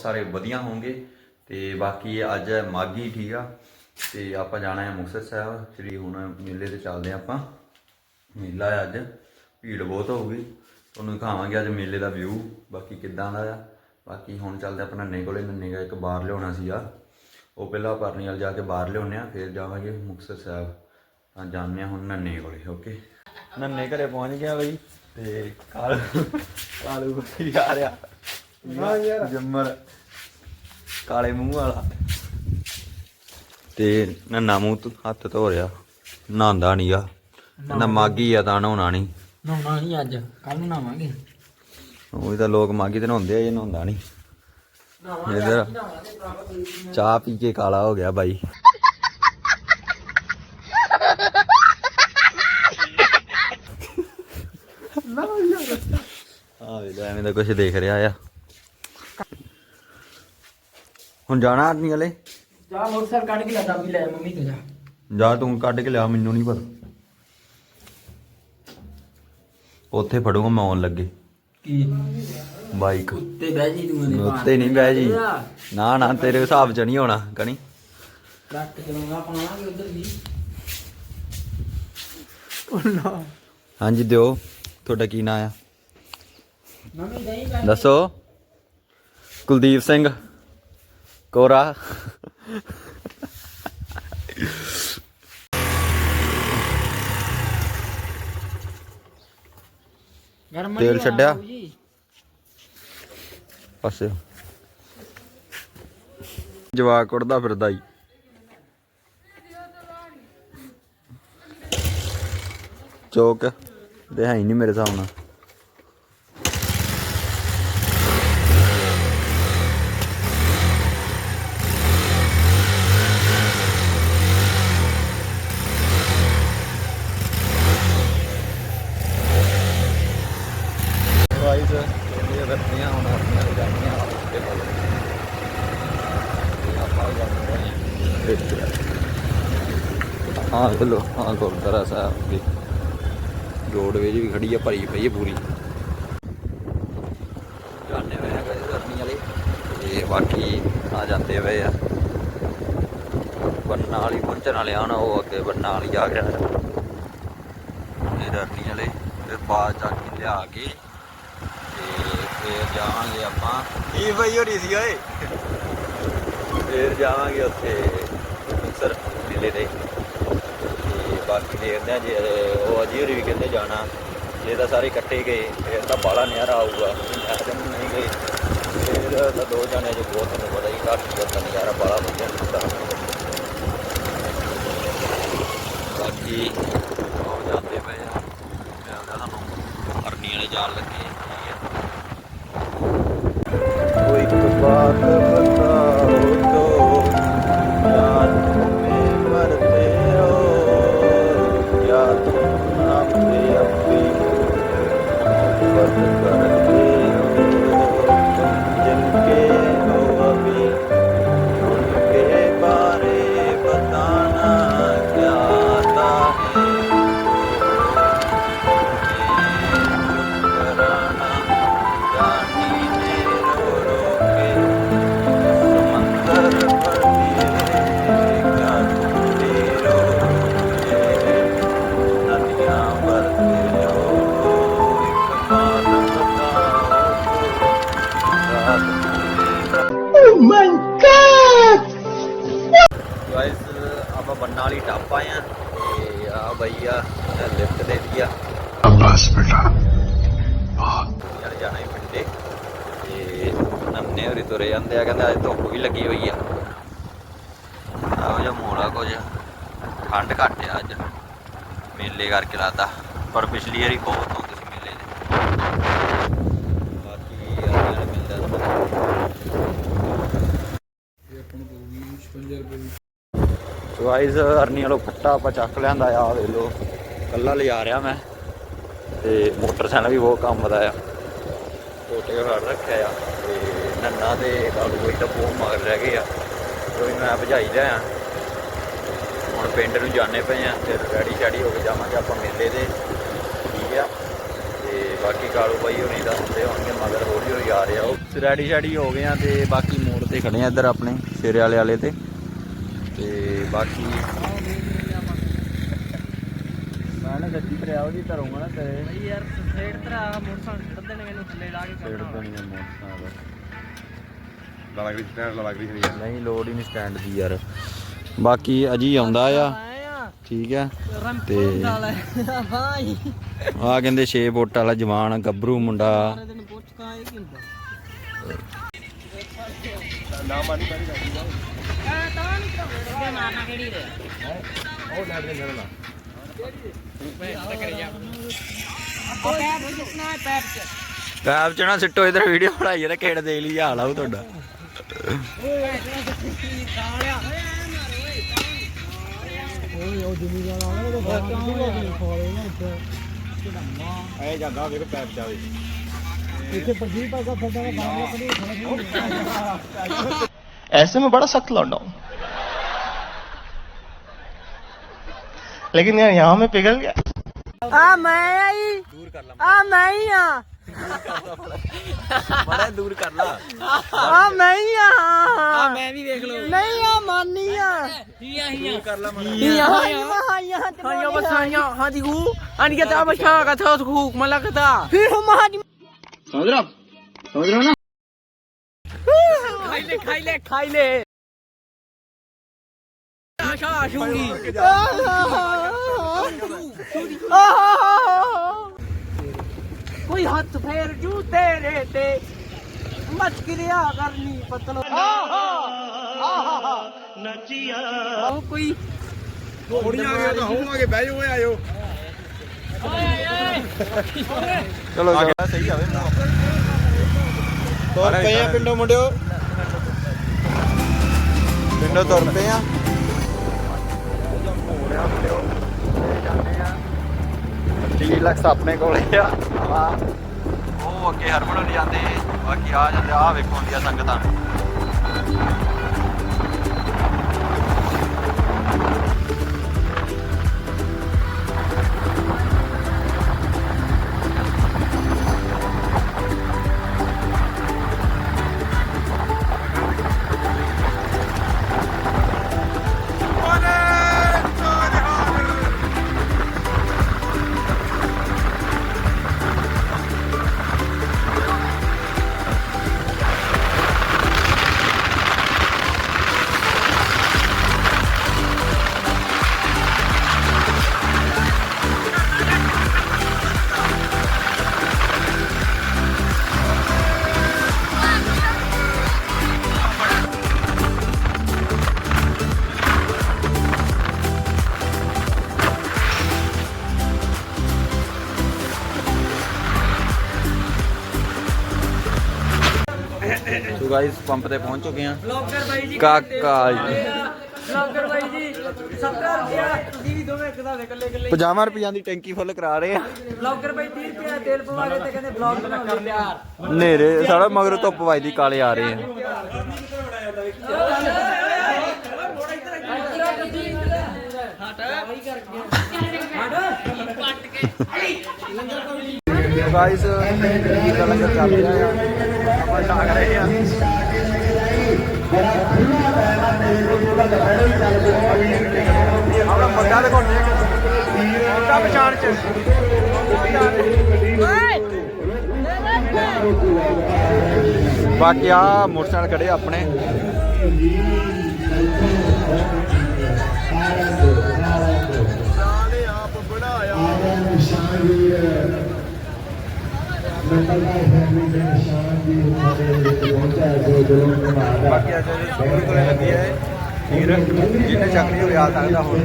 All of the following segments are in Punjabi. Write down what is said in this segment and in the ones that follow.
ਸਾਰੇ ਵਧੀਆ ਹੋਣਗੇ। ਤੇ ਬਾਕੀ ਅੱਜ ਹੈ ਮਾਗੀ ਠੀਕ ਆ? ਤੇ ਆਪਾਂ ਜਾਣਾ ਹੈ ਮੁਕਤਸਰ ਸਾਹਿਬ। ਸ੍ਰੀ ਹੁਣ ਮੇਲੇ ਤੇ ਚੱਲਦੇ ਹਾਂ ਆਪਾਂ। ਮੇਲਾ ਹੈ ਅੱਜ। ਭੀੜ ਬਹੁਤ ਹੋਊਗੀ। ਤੁਹਾਨੂੰ ਦਿਖਾਵਾਂਗੇ ਅੱਜ ਮੇਲੇ ਦਾ ਵਿਊ ਬਾਕੀ ਕਿੱਦਾਂ ਦਾ ਆ। ਬਾਕੀ ਹੁਣ ਚੱਲਦੇ ਆਪਾਂ ਨੰਨੇ ਕੋਲੇ। ਨੰਨੇ ਦਾ ਇੱਕ ਬਾਹਰ ਲਿਆਉਣਾ ਸੀਗਾ। ਉਹ ਪਹਿਲਾਂ ਪਰਨੀ ਵਾਲ ਜਾ ਕੇ ਬਾਹਰ ਲਿਆਉਣੇ ਆ ਫਿਰ ਜਾਵਾਂਗੇ ਮੁਕਤਸਰ ਸਾਹਿਬ। ਤਾਂ ਜਾਂਦੇ ਹਾਂ ਹੁਣ ਨੰਨੇ ਕੋਲੇ ਓਕੇ ਨੰਨੇ ਘਰੇ ਪਹੁੰਚ ਗਿਆ ਬਈ। ਤੇ ਕਾਲੂ ਕਾਲੂ ਵੀ ਆ ਰਿਹਾ। ਹਾਂ ਯਾਰ। ਜੰਮਰ। ਕਾਲੇ ਮੂੰਹ ਵਾਲਾ। ਤੇ ਨੰਨਾ ਮੂੰਹ ਤੋਂ ਹੱਥ ਧੋ ਰਿਹਾ ਨਹਾਉਂਦਾ ਨਹੀਂਗਾ ਕਹਿੰਦਾ ਮਾਗੀ ਆ ਤਾਂ ਨਹਾਉਣਾ ਨਹੀਂ ਨਹਾਉਣਾ ਨਹੀਂ ਅੱਜ। ਕੱਲ ਨੂੰ ਨਹਾਵਾਂਗੇ। ਉਹ ਤਾਂ ਲੋਕ ਮਾਗੀ ਤੇ ਨਹਾਉਂਦੇ ਆ ਇਹ ਨਹਾਉਂਦਾ ਨਹੀਂ ਇਧਰ ਚਾਹ ਪੀ ਕੇ ਕਾਲਾ ਹੋ ਗਿਆ ਬਾਈ। ਆ ਵੇ ਲੈ ਐਵੇਂ ਦਾ ਕੁਝ ਦੇਖ ਰਿਹਾ ਆ। ਹੁਣ ਜਾਣਾ ਆਦਮੀ ਵਾਲੇ? ਜਾ ਮੋਟਰਸਾਈਕਲ ਕੱਢ ਕੇ ਲੱਗਾ ਵੀ ਲੈ ਮੰਮੀ ਤੇ ਜਾ। ਜਾ ਤੂੰ ਕੱਢ ਕੇ ਲਿਆ ਮੈਨੂੰ ਨਹੀਂ ਪਤਾ। ਉੱਥੇ ਫੜੂਗਾ ਮੈਂ ਆਉਣ ਲੱਗੇ। ਕੀ? ਬਾਈਕ। ਉੱਤੇ ਬਹਿ ਜੀ ਤੂੰ ਇਹਦੇ ਉੱਤੇ ਨਹੀਂ ਬਹਿ ਜੀ। ਨਾ ਨਾ ਤੇਰੇ ਹਿਸਾਬ ਚ ਨਹੀਂ ਹੋਣਾ ਕਣੀ ਟਰੱਕ ਚਲਾਉਂਦਾ ਪਾਵਾਂਗੇ ਉਧਰ ਵੀ। ਹਾਂਜੀ ਦਿਓ। ਤੁਹਾਡਾ ਕੀ ਨਾਂ ਆ? ਮੰਮੀ ਦੱਸੋ। ਕੁਲਦੀਪ ਸਿੰਘ। ਕੋਰਾ ਗਰਮ ਤੇਲ ਛੱਡਿਆ? ਪਾਸੇ। ਜਵਾਕ ਉੜਦਾ ਫਿਰਦਾ ਈ ਚੌਕ। ਦੇ ਹੈ ਹੀ ਨਹੀਂ ਮੇਰੇ ਹਿਸਾਬ ਨਾਲ ਗਾਈਸ ਇਹ ਵਰਤੀਆਂ ਹੁਣ ਆਪਣੀਆਂ ਜਾਂਦੀਆਂ ਤੇ ਕੋਲ ਆਪਾਂ ਜਾਂਦੇ ਹਾਂ ਹਾਂ ਲੋ ਹਾਂ ਗੁਰਦੁਆਰਾ ਸਾਹਿਬ ਵੀ ਰੋਡਵੇਜ ਵੀ ਖੜੀ ਆ ਭਰੀ ਪਈ ਹੈ ਪੂਰੀ। ਜਾਣੇ ਹੋਏ ਆ ਗਏ ਗਰਮੀ ਵਾਲੇ। ਤੇ ਬਾਕੀ ਆ ਜਾਂਦੇ ਹੋਏ ਆ। ਬੰਨਾ ਵਾਲੀ ਪਹੁੰਚਣ ਵਾਲੇ ਆ ਨਾ ਉਹ ਅੱਗੇ ਬੰਨਾ ਵਾਲੀ ਆ ਗਿਆ। ਇਹ ਰਰਨੀ ਵਾਲੇ ਫਿਰ ਬਾਅਦ ਜਾ ਕੇ ਲਿਆ ਕੇ ਤੇ ਫਿਰ ਜਾਵਾਂਗੇ ਆਪਾਂ। ਕੀ ਬਈ ਹੋਰੀ ਸੀ ਓਏ? ਫਿਰ ਜਾਵਾਂਗੇ ਉੱਥੇ। ਪਿਛਲੇ ਤੇ। ਤੇ ਬਾਕੀ ਦੇਖਦੇ ਆ ਜੇ ਉਹ ਅਜੀ ਵੀ ਕਹਿੰਦੇ ਜਾਣਾ। ਜੇ ਤਾਂ ਸਾਰੇ ਇਕੱਠੇ ਗਏ, ਫਿਰ ਤਾਂ ਬਾਲਾ ਨਿਆਰਾ ਆਊਗਾ। ਮੈਂ ਨਹੀਂ ਗਏ। ਫਿਰ ਤਾਂ ਦੋ ਜਾਣੇ ਜੋ ਬਹੁਤ ਤੁਹਾਨੂੰ ਪਤਾ ਹੀ ਕਾਫੀ ਬਹੁਤ ਨਜ਼ਾਰਾ ਬਾਲਾ ਵਧੀਆ ਹੁੰਦਾ। ਬਾਕੀ ਆਉ ਜਾਂਦੇ ਪਏ ਆ। ਮੈਂ ਆਉਂਦਾ ਤੁਹਾਨੂੰ, ਅਰਨੀ ਵਾਲੇ ਜਾਣ ਲੱਗੇ। ਕੋਈ ਬਾਤ ਜਿਹਾ ਮੋੜਾ ਕੁਝ ਠੰਡ ਘੱਟ ਆ ਅੱਜ। ਮੇਲੇ ਕਰਕੇ ਲਾਤਾ ਪਰ ਪਿਛਲੀ ਵਾਰੀ ਬਹੁਤ ਹੁੰਦੀ ਸੀ ਮੇਲੇ ਦੇ। ਬਾਕੀ ਆ ਸੋ ਗਾਇਸ ਅਰਨੀ ਵਾਲੋ ਫੱਟਾ ਆਪਾਂ ਚੱਕ ਲਿਆਂਦਾ ਆ ਵੇਖ ਲੋ ਕੱਲਾ ਲਿਜਾ ਰਿਹਾ ਮੈਂ। ਤੇ ਮੋਟਰਸਾਈਕਲ ਵੀ ਬਹੁਤ ਕੰਮ ਦਾ ਆ। ਛੋਟੇ ਫੜ ਰੱਖਿਆ ਆ। ਤੇ ਨੰਨਾ ਤੇ ਕਾਲੂ ਕੋਈ ਤਾਂ ਬਹੁਤ ਮਗਰ ਰਹਿ ਗਏ ਆ। ਕੋਈ ਮੈਂ ਭਜਾਈ ਲਿਆ ਹੁਣ ਪਿੰਡ ਨੂੰ ਜਾਣੇ ਪਏ ਆ ਫਿਰ ਰੈਡੀ ਸ਼ੈਡੀ ਹੋ ਕੇ ਜਾਵਾਂਗੇ ਆਪਾਂ ਮੇਲੇ ਦੇ। ਠੀਕ ਆ। ਤੇ ਬਾਕੀ ਕਾਲੂ ਬਾਈ ਹੋਣੀ ਦੱਸਦੇ ਹੋਣਗੇ ਮਗਰ ਹੌਲੀ ਹੌਲੀ ਆ ਰਿਹਾ। ਉਹ ਰੈਡੀ ਸ਼ੈਡੀ ਹੋ ਗਏ ਆ ਤੇ ਬਾਕੀ ਮੋੜ ਤੇ ਖੜੇ ਆ ਇੱਧਰ ਆਪਣੇ ਸ਼ੇਰੇ ਵਾਲੇ ਵਾਲੇ ਤੇ। ਤੇ ਬਾਕੀ ਮੈਂ ਨਾ ਗੱਡੀ ਤੇ ਆਉ ਜੀ ਧਰੂੰਗਾ ਨਾ ਤੇਰੇ ਬਈ ਯਾਰ ਸੇੜ ਤਰਾ ਮੋਟਰਸਾਈਕਲ ਛੱਡ ਦੇਣਗੇ ਮੈਨੂੰ ਥੱਲੇ ਲਾ ਕੇ ਛੇੜ ਦੇਣੀਆਂ ਮੋਟਰਸਾਈਕਲ। ਲੱਗਦੀ ਸਟੈਂਡ ਨਹੀਂ ਨਹੀਂ ਲੋੜ ਹੀ ਨਹੀਂ ਸਟੈਂਡ ਦੀ ਯਾਰ। ਬਾਕੀ ਅਜੀ ਆਉਂਦਾ ਆ। ਠੀਕ ਆ। ਭਾਈ ਆ ਕਹਿੰਦੇ 6 ਫੁੱਟ ਵਾਲਾ ਜਵਾਨ ਗੱਭਰੂ ਮੁੰਡਾ। ਆ ਤਾਂ ਕਿਹੜੀ ਪੈਪ ਜਿਸਨਾ ਪੈਪ ਚ ਪੈਪ ਚ ਨਾ ਸਿੱਟੋ ਇਧਰ ਵੀਡੀਓ ਬਣਾਈ ਤੇ ਖੇਡ ਦੇ ਲਈ ਹਾਲ ਤੁਹਾਡਾ। ਓਏ ਉਹ ਜਿੰਨੀ ਐ ਜਾਂਦਾ ਵੇਖ ਪੈਪ ਚਾਵੇ ਇੱਥੇ ਪਰਜੀ ਪਾਸਾ ਫੱਟਾ ਦਾ ਬਾਹਰ ਕਰੀ ऐसे में बड़ा सख्त लौंडा हूं लेकिन यार यहाँ में पिघल गया ਆ ਮੈਂ ਆਈ ਆ ਮੈਂ ਹੀ ਆ ਬੜਾ ਦੂਰ ਕਰ ਲਾ। ਆ ਮੈਂ ਹੀ ਆ ਆ ਮੈਂ ਵੀ ਵੇਖ ਲਓ ਨਹੀਂ ਆ ਮਾਨੀ ਆ। ਦੂਰ ਕਰ ਲਾ ਮੜਾ ਹੀ ਆ ਹੀ ਆ। ਹਾਂ ਬਸਾਈਆਂ ਹਾਂ। ਦੀ ਗੂ ਅਨ ਕੇ ਤਾਂ ਬਸ਼ਾ ਕਾ ਥਾ ਖੂਕ ਮਲਕਤਾ ਫਿਰ ਹਮ ਹਾਂ ਦੀ ਸਮਝ ਰਹਾ? ਸਮਝ ਰਹਾ ਨਾ? ਖਾਈ ਲੈ ਖਾਈ ਲੈ ਖਾਈ ਲੈ। ਆਸ਼ਾ ਸ਼ੂਗੀ ਕੋਈ ਹੱਥ ਫੇਰ ਜੂ ਤੇਰੇ ਤੇ। ਮਚ ਕਿਰਿਆ ਕਰਨੀ ਪਤਲੋ। ਉਹ ਕੋਈ। ਥੋੜੀ ਆ ਗਿਆ ਤਾਂ ਹੋਵਾਂਗੇ ਬਹਿ ਜਾਓ ਆਇਓ। ਚਲੋ ਜਾ। ਸਹੀ ਆਵੇ ਤੁਰ ਪਏ ਆ ਪਿੰਡੋਂ ਮੁੰਡਿਓ। ਪਿੰਡੋਂ ਤੁਰ ਪਏ ਆ। ਡੀਲਕਸ ਆਪਣੇ ਕੋਲੇ ਆ। ਆਹ, ਉਹ ਅੱਗੇ ਹਰਮਨ ਹੋਣੀ ਜਾਂਦੇ ਬਾਕੀ ਆ ਜਾਂਦੇ ਆ ਵੇਖੋ ਹੁੰਦੀਆਂ ਸੰਗਤਾਂ। ਗਾਇਸ ਪੰਪ ਤੇ ਪਹੁੰਚ ਚੁੱਕੇ ਆ ਬਲੌਗਰ ਬਾਈ ਜੀ ਕਾਕਾ ਜੀ। ਬਲੌਗਰ ਬਾਈ ਜੀ 70 ਰੁਪਿਆ ਤੁਸੀਂ ਵੀ ਦੋਵੇਂ ਇੱਕ ਦਾ ਇਕੱਲੇ ਇਕੱਲੇ। 50 ਰੁਪਈਆਂ ਦੀ ਟੈਂਕੀ ਫੁੱਲ ਕਰਾ ਰਹੇ ਆ। ਬਲੌਗਰ ਬਾਈ 30 ਰੁਪਿਆ ਤੇਲ ਪਵਾ ਕੇ ਤੇ ਕਹਿੰਦੇ ਬਲੌਗ ਬਣਾ ਲਿਆ ਨੇਰੇ ਸਾਰਾ ਮਗਰ ਧੁੱਪ ਵੱਜਦੀ ਕਾਲੇ ਆ ਰਹੇ ਆ। ਗਾਇਸ ਇਹ ਲੰਗਰ ਚੱਲ ਰਿਹਾ ਆ? ਆਪਾਂ ਛਾਕ ਰਹੇ ਆ ਆਪਣਾ। ਮੁੰਡਾ ਦੇ ਕੋਲ ਮੁੰਡਾ ਪਛਾਣ ਚ ਬਾਕੀ ਆ ਮੋਟਰਸਾਈਕਲ ਖੜੇ ਆ ਆਪਣੇ ਸਾਲੇ ਆਪ ਬਣਾਇਆ ਬਾਕੀ ਅੱਜ ਸੋਹਣੀ ਕੋਲੇ ਲੱਗੀ ਹੈ ਹੀਰ ਜਿਹਨੇ ਚੱਕਰੀ ਹੋਵੇ ਆ ਸਕਦਾ ਹੁਣ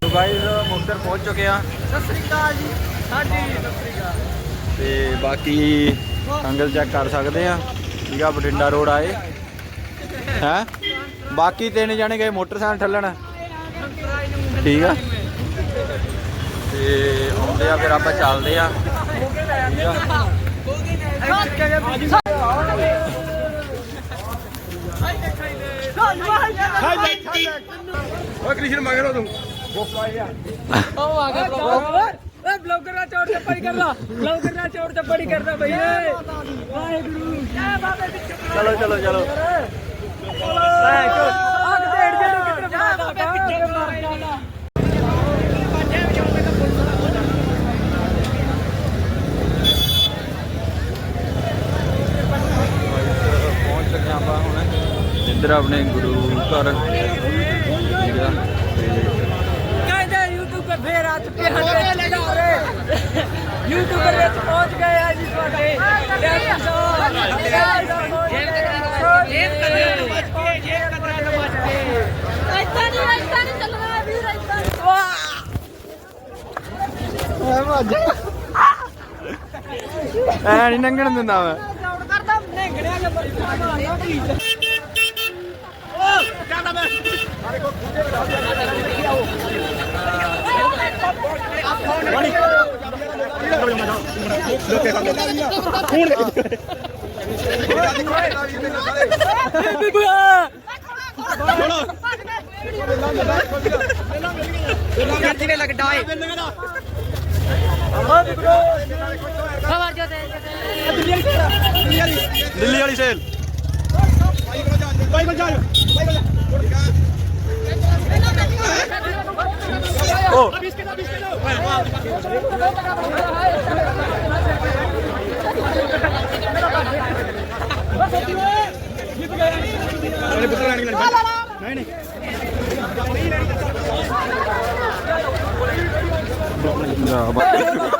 ਸੋ ਗਾਇਸ ਮੁਕਤਰ ਪਹੁੰਚ ਚੁੱਕੇ ਆ। ਸਤਿ ਸ੍ਰੀ ਅਕਾਲ ਜੀ। ਹਾਂਜੀ ਸਤਿ ਸ੍ਰੀ ਅਕਾਲ। ਤੇ ਬਾਕੀ ਅੰਗਲ ਚੈੱਕ ਕਰ ਸਕਦੇ ਆ। ਠੀਕ ਆ ਬਠਿੰਡਾ ਰੋਡ ਆਏ। ਹੈ? ਬਾਕੀ ਤਿੰਨ ਜਣੇ ਗਏ ਮੋਟਰਸਾਈਕਲ ਠੱਲਣ। ਠੀਕ ਆ। ਤੇ ਆਉਂਦੇ ਆ ਫਿਰ ਆਪਾਂ ਚੱਲਦੇ ਆ। ਓਏ ਕ੍ਰਿਸ਼ਨ ਮਗਰ ਤੂੰ। ਉਹ ਆ ਗਿਆ ਬਲੌਗਰ। ਓਏ ਬਲੌਗਰ ਦਾ ਚੋਰ ਚੱਪੜੀ ਕਰਦਾ। ਬਲੌਗਰ ਦਾ ਚੋਰ ਚੱਪੜੀ ਕਰਦਾ ਬਈ ਏ ਵਾਹਿਗੁਰੂ। ਜੈ ਬਾਬੇ ਦੀ ਚਲੋ ਚਲੋ ਚਲੋ। ਲੈ ਚੋ ਅੱਗ ਜੇ ਨੂੰ ਕਿੱਧਰ ਚੁੱਕੇ ਆਪਾਂ ਹੁਣ ਇੱਧਰ ਆਪਣੇ ਗੁਰੂ ਘਰ ਠੀਕ ਆ ਕਹਿੰਦਾ ਯੂਟਿਊਬਰ ਫੇਰ ਆ ਚੁੱਕੇ ਹਨ ਯੂਟਿਊਬਰ ਵਿੱਚ ਪਹੁੰਚ ਗਏ ਆ ਜੀ ਤੁਹਾਡੇ ਐ ਨੰਗਣ ਦਿੰਦਾ ਮੈਂ ਕਰਦਾ ਨੰਗੜਿਆ ਕੇ ਬਰਖਾ ਮਾਰਦਾ ਗੱਡੀ ਨੇ ਲੱਗਦਾ ਓਏ ਖਬਰ ਜੋ ਤੇ ਦਿੱਲੀ ਵਾਲੀ ਸੇਲ ਬਾਈ ਕੋਲ ਜਾ ਬਾਈ ਕੋਲ ਜਾ ਬੜੀ ਮਾਰਿਆ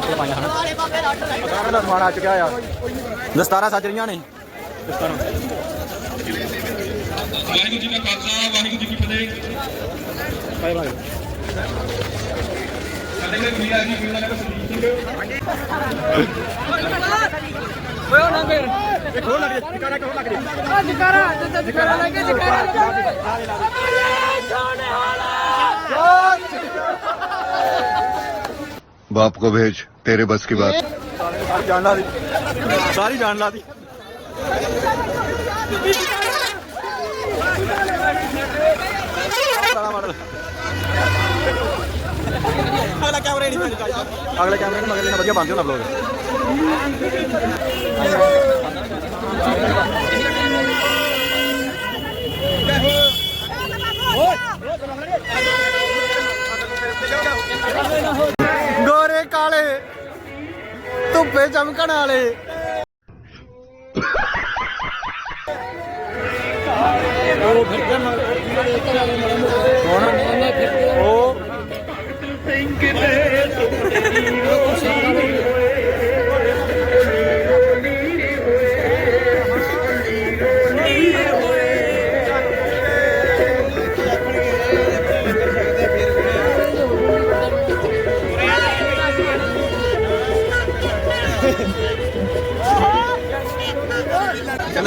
ਸਾਰਾ ਦਾ ਸਮਾਨ ਆ ਚੁੱਕਿਆ ਆ। ਦਸਤਾਰਾ ਸੱਜ ਰਹੀਆਂ ਨੇ। ਵਾਹਿਗੁਰੂ ਜੀ ਕਾ ਖਾਲਸਾ ਵਾਹਿਗੁਰੂ ਜੀ ਕੀ ਫਤਿਹ। Bye bye. ਸਾਡੇ ਕੋਲ ਵੀਰ ਆ ਜੀ ਵੀਰ ਦਾ ਸਿੰਘ ਓਏ ਉਹ ਨੰਗੇ ਇਹ ਖੋਲ ਲੱਗ ਟਿਕਾਣਾ ਖੋਲ ਲੱਗ ਰਿਹਾ ਜਕਾਰਾ ਜਦ ਜਕਾਰਾ ਲੱਗੇ ਜਕਾਰਾ बाप को भेज तेरे बस की बात ਸਾਰੀ ਜਾਣ ਲਾ ਦੀ ਸਾਰੀ ਜਾਣ ਲਾ ਦੀ ਸਾਰਾ ਮਾਡਲ ਅਗਲਾ ਕੈਮਰਾ ਨਹੀਂ ਮਿਲਦਾ ਅਗਲੇ ਕੈਮਰੇ ਨੂੰ ਮਗਰ ਇਹਨਾਂ ਵਧੀਆ ਬਣ ਜਾਣਾ ਬਲੌਗ ਗੋਰੇ ਕਾਲੇ ਧੁੱਪੇ ਚਮਕਣ ਵਾਲੇ। ਉਹ ਕਹਿੰਦੇ ਵਲੌਗ ਦੇਖ ਰਹੇ ਆ ਫੋਟੋ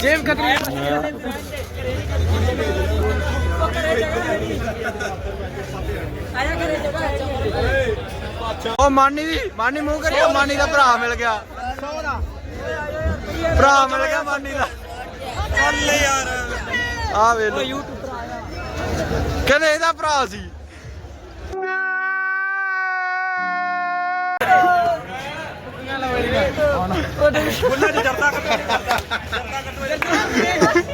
ਜੇਬ ਖਤਰੀ। ਆਇਆ ਕਰੇ ਜਗ੍ਹਾ ਉਹ ਮਾਨੀ ਦੀ ਮਾਨੀ ਮੂੰਹ ਕਰਿਆ ਮਾਨੀ ਦਾ ਭਰਾ ਮਿਲ ਗਿਆ। ਭਰਾ ਮਿਲ ਗਿਆ ਮਾਨੀ ਦਾ। ਚੱਲ ਯਾਰ। ਆ ਵੇ ਲੋ ਕਹਿੰਦੇ ਇਹਦਾ ਭਰਾ ਸੀ। ਬੁੱਲਾਂ ਦੀ ਜਰਦਾ ਕੱਟੋ ਜਰਦਾ ਕੱਟੋ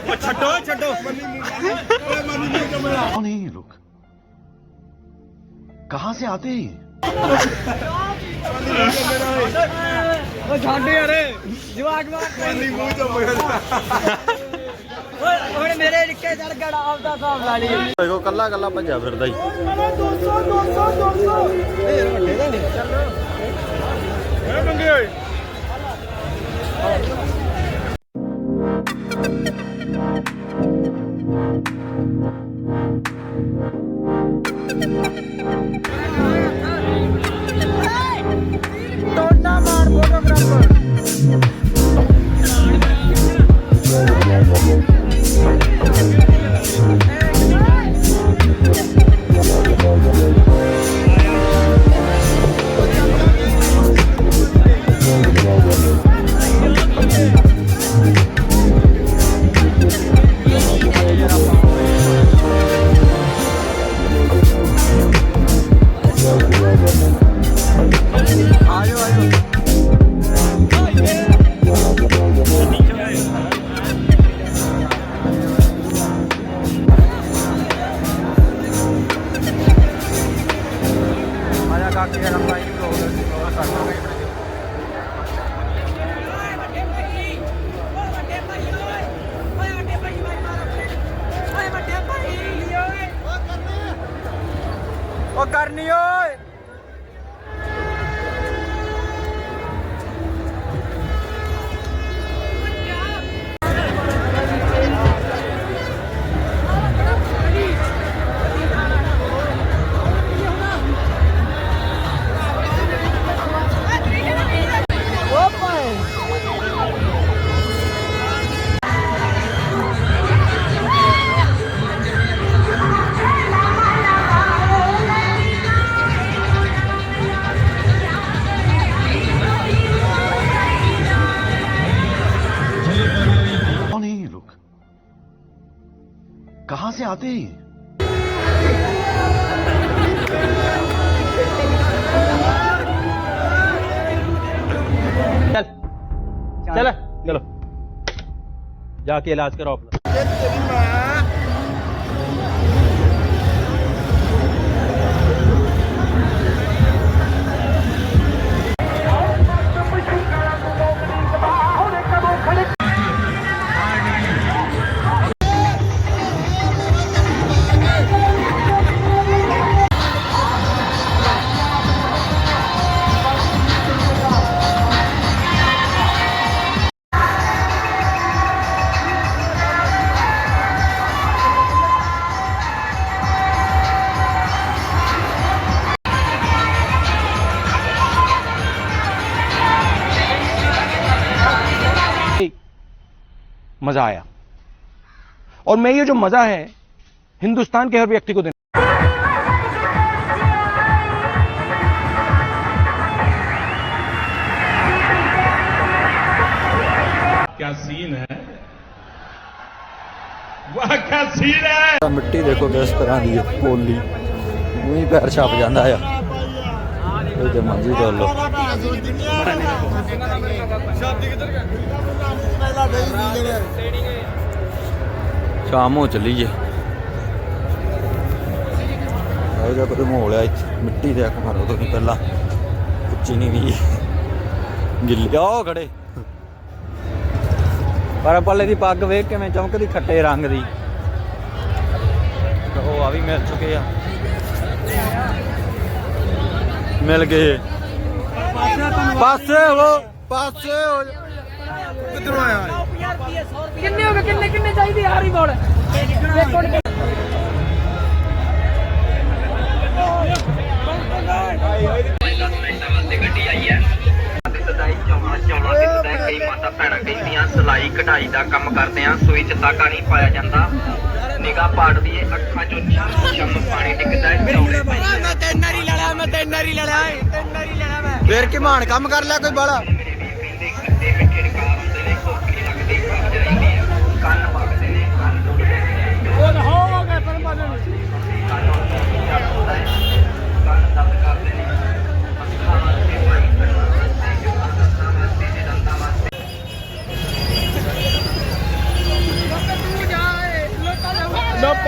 ਉਹ ਛੱਡੋ ਛੱਡੋ ਕੌਣ ਹੈ ਲੋਕ ਕਹਾਂ ਸੇ। ਆਤੇ ਉਹ ਛੱਡ ਯਾਰ ਜਵਾਕ ਮਾਰ ਮੰਨੀ ਮੂੰਹ ਤੋਂ ਮਗਰ ਹੁਣ ਮੇਰੇ ਰਿੱਕੇ ਚੜ ਫਿਰਦਾ 200 200 200 ਇਹ ਵੱਡੇ ਦਾ ਨਹੀਂ। ਚੱਲ। ਇਹ ਮੰਗੇ ਓਏ। Don't number, photographer. कहाँ से आते हैं ये? चल चल चलो जाके इलाज करो अपना मजा आया और मैं ये जो मजा है हिंदुस्तान के हर व्यक्ति को देना क्या सीन है वाह क्या सीन है ਮਿੱਟੀ ਦੇਖੋ ਕਿਸ ਤਰ੍ਹਾਂ ਦੀ ਹੈ ਪੋਲੀ ਉਹੀ ਪੈਰ ਛਪ ਜਾਂਦਾ ਆ ਇਹ ਤੇ ਮੰਜੀ ਕਰ ਲੋ ਸ਼ਾਮ ਹੋ ਚੱਲੀ ਜੇ। ਇਹੋ ਜਿਹਾ ਕੋਈ ਮਾਹੌਲ ਆ ਇੱਥੇ। ਮਿੱਟੀ ਦੇ ਅੱਖ ਮਾਰੋ ਤੁਸੀਂ ਪਹਿਲਾਂ। ਉੱਚੀ ਨਹੀਂ ਵੀ। ਗਿੱਲੀ। ਆਓ ਖੜੇ। ਪਰ ਪੱਲੇ ਦੀ ਪੱਗ ਵੇਖ ਕਿਵੇਂ ਚਮਕਦੀ ਖੱਟੇ ਰੰਗ ਦੀ। ਉਹ ਆ ਵੀ ਮਿਲ ਚੁੱਕੇ ਆ। ਮਿਲ ਗਏ। ਪਾਸੇ ਹੋ। ਪਾਸੇ ਹੋ ਕਿੱਧਰੋਂ ਆਇਆ ਕਿੰਨੇ ਹੋ ਗਏ? ਕਿੰਨੇ ਕਿੰਨੇ ਚਾਹੀਦੇ ਹਾਰੀ ਬੋਲ? ਦੇਖੋ ਚੌਣਾ ਦਿਸਦਾ ਕਈ ਮਾਤਾ ਭੈਣਾਂ ਕਹਿੰਦੀਆਂ ਸਲਾਈ ਕਢਾਈ ਦਾ ਕੰਮ ਕਰਦੇ ਆ ਸੂਈ ਚ ਧਾਗਾ ਨਹੀਂ ਪਾਇਆ ਜਾਂਦਾ ਨਿਗਾਹ ਪਾੜਦੀ ਏ ਅੱਖਾਂ ਚੋਂ ਛਮ ਛਮ ਪਾਣੀ ਡਿੱਗਦਾ ਏ ਚੌੜੇ ਮੈਂ ਤਿੰਨ ਵਾਰੀ ਲੜਿਆ ਮੈਂ ਤਿੰਨ ਵਾਰੀ ਲੜਿਆ ਏ, ਤਿੰਨ ਵਾਰੀ ਲੜਿਆ ਮੈਂ ਫੇਰ ਕੀ ਮਾਨ ਕੰਮ ਕਰ ਲਿਆ ਕੋਈ ਬਾਲਾ? ਮੇਰੇ ਵੀ ਕਹਿੰਦੇ ਖੱਟੇ ਮਿੱਠੇ ਰਕਾਰ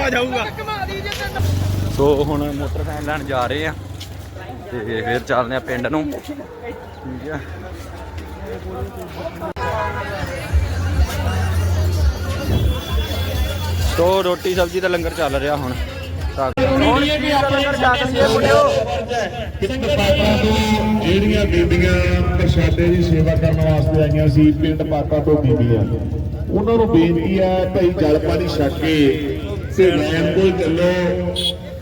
ਆ ਜਾਊਗਾ। ਸੋ ਹੁਣ ਮੋਟਰਸਾਈਕਲ ਲੈਣ ਜਾ ਰਹੇ ਆ ਤੇ ਫਿਰ ਚੱਲਦੇ ਆ ਪਿੰਡ ਨੂੰ। ਠੀਕ ਆ। ਸੋ ਰੋਟੀ ਸਬਜ਼ੀ ਦਾ ਲੰਗਰ ਚੱਲ ਰਿਹਾ ਹੁਣ। ਜਿਹੜੀਆਂ ਬੀਬੀਆਂ ਪ੍ਰਸ਼ਾਦੇ ਦੀ ਸੇਵਾ ਕਰਨ ਵਾਸਤੇ ਆਈਆਂ ਸੀ ਪਿੰਡ ਪਾਪਾ ਤੋਂ ਬੀਬੀਆਂ। ਉਹਨਾਂ ਨੂੰ ਬੇਨਤੀ ਹੈ ਭਾਈ ਜਲ ਪਾਣੀ ਛਕ ਕੇ ਤੇ ਵੈਨ ਕੋਲ ਚੱਲੋ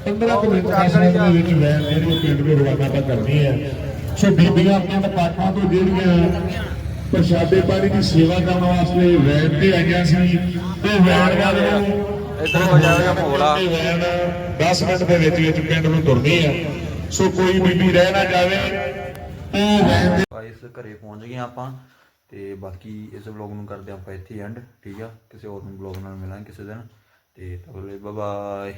15 ਕੁ ਮਿੰਟ ਦਾ ਦੇ ਵਿੱਚ ਵੈਨ ਜਿਹੜੀ ਉਹ ਪਿੰਡ ਦੇ ਰਵਾਨਾ ਤਾਂ ਕਰਨੀ ਹੈ। ਸੋ ਬੀਬੀਆਂ ਪਿੰਡ ਪਾਪਾ ਤੋਂ ਜਿਹੜੀਆਂ ਪ੍ਰਸ਼ਾਦੇ ਪਾਣੀ ਦੀ ਸੇਵਾ ਕਰਨ ਵਾਸਤੇ ਵੈਨ ਤੇ ਆਈਆਂ ਸੀ ਤੇ ਵੈਨ ਵਾਲੇ ਨੂੰ ਇੱਧਰ ਹੋ ਜਾਵੇਗਾ ਭੋਲਾ। ਵੈਨ 10 ਮਿੰਟ ਦੇ ਵਿੱਚ ਵਿੱਚ ਪਿੰਡ ਨੂੰ ਤੁਰਨੀ ਹੈ ਸੋ ਕੋਈ ਬੀਬੀ ਰਹਿ ਨਾ ਜਾਵੇ ਉਹ ਵੈਨ ਦੇ ਗਾਇਸ ਘਰੇ ਪਹੁੰਚ ਗਏ ਆਪਾਂ ਤੇ ਬਾਕੀ ਇਸ ਵਲੌਗ ਨੂੰ ਕਰਦੇ ਆਪਾਂ ਇੱਥੇ ਐਂਡ ਠੀਕ ਆ? ਕਿਸੇ ਹੋਰ ਨੂੰ ਵਲੌਗ ਨਾਲ ਮਿਲਾਂਗੇ ਕਿਸੇ ਦਿਨ। ਤੇ ਤਬਲੇ ਬਾਏ